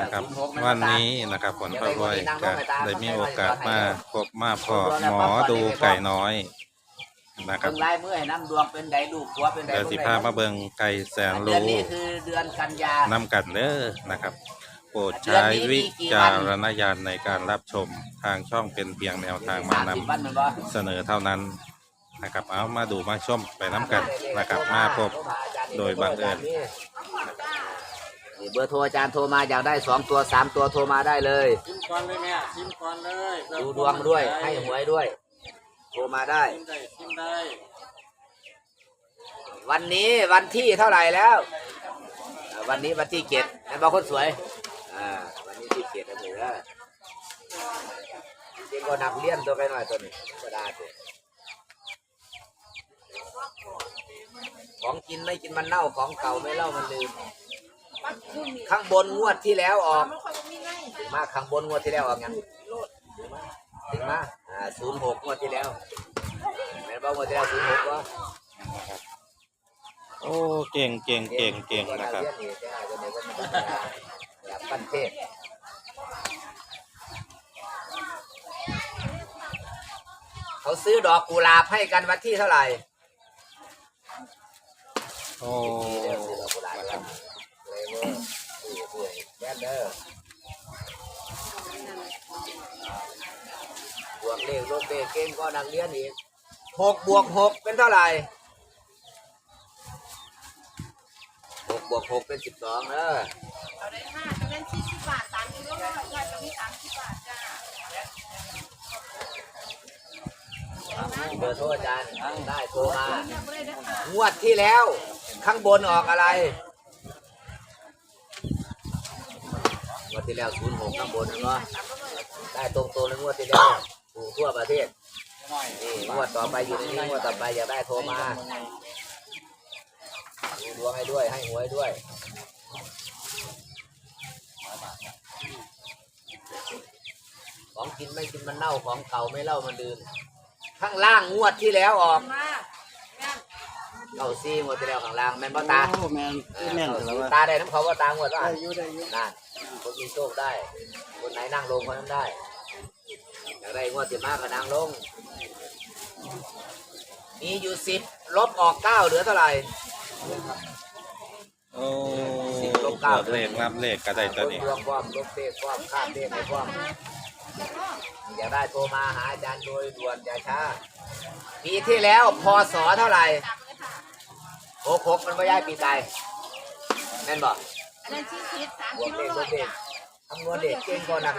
นะครับ วันนี้นะครับผลพรวยก็ได้มีโอกาสมาพบมาพอหมอดูไก่น้อยนะครับเบิ่งลายมือให้น้ำดวงเป็นไดลูกหัวเป็นไดเดี๋ยวสิพามาเบิ่งไก่แสนเดือนรู้นี้คือเดือนกันยานำกันเด้อนะครับ โปรดใช้วิจารณญาณในการรับชมทางช่องเป็นเพียงแนวทางมาสามนสิบวันแมันบ่ำเสนอเท่านั้นนะครับเอามาดูมาชมไปน้ำกันนะครับมาพบโดยบังเอิญ นี่เบอร์โทรอาจารย์โทรมาอยากได้สองตัวสามตัวโทรมาได้เลย ชิมก่อนเลยแม่ชิมก่อนเลยดูดวงด้วยให้หวยด้วย โทรมาได้ ชิมได้ชิมได้วันนี้วันที่เท่าไหร่แล้วอ่าวันนี้วันที่เจ็ดไอ้บางคนสวยอ่าวันนี้ที่เจ็ดนะหนูนะจริงก็นักเรียนตัวไปหน่อยตัวนี้ก็ได้ตัวของกินไม่กินมันเน่าของเก่าไม่เล่ามันลืม ข้างบนงวดที่แล้วออกถึงมาข้างบนงวดที่แล้วออกยังถึงมาอ่าศูนย์หกงวดที่แล้วแม่นบอกงวดที่แล้วศูนย์หกวะโอ้เก่งเก่งเก่งเก่งนะครับแบบปั้นเทพเขาซื้อดอกกุหลาบให้กันวันที่เท่าไหร่โอ้ เดี๋ยวซื้อดอกกุหลาบกันเลยเว่าซื้ออแม่นเด้อบวกเลขลบเลขเก่งก็นักเรียนอีกหกบวกหกเป็นเท่าไหร่หกบวกหกเป็นสิบสองเออเอาได้ห้าจะเป็นสี่สิบบาทสามกิโลร้อยยอดจะมีสามสิบบาทจ้าเบอร์โทรอาจารย์ได้โทรมางวดที่แล้ว ข้างบนออกอะไร งวด ที่แล้วศูนย์หกข้างบนนะเนาะได้ตรงๆในงวดที่แล้วถูกทั่วประเทศนี่งวดต่อไปอยู่ในนี้งวดต่อไปอยากได้โทรมาดูดวงให้ด้วยให้หวยด้วยของกินไม่กินมันเน่าของเก่าไม่เล่ามันลืมข้างล่างงวดที่แล้วออกมาแม่นเก่าซีงวดที่แล้วข้างล่างแม่นบ่ตาโอ้แมนเออแม่นเก่าแล้ซีวว่าตาได้น้ำเขาว่าตางวดว่าได้อยู่ได้อยู่นั่น คนมีโชคได้ คนไหนนั่งลงคนนั้นได้อยากได้งวดที่มากก็นั่งลง มีอยู่สิบลบออกเก้าเหลือเท่าไหร่โอ้สิบลบเก้าเลขนับเลขก็ได้ตัวนี้รวมความลบเลขความข้ามเลขให้ความอยากได้โทรมาหาอาจารย์โดยด่วนอย่าช้าปีที่แล้วพศเท่าไหร่จับเลยค่ะโอ้ครบมันไม่ย้ายปีไก่แม่นบอก อันชี้เสียสามกิโลเลขลร้อยเลขจ้าคำนวณเด็กเก่งกว่านัก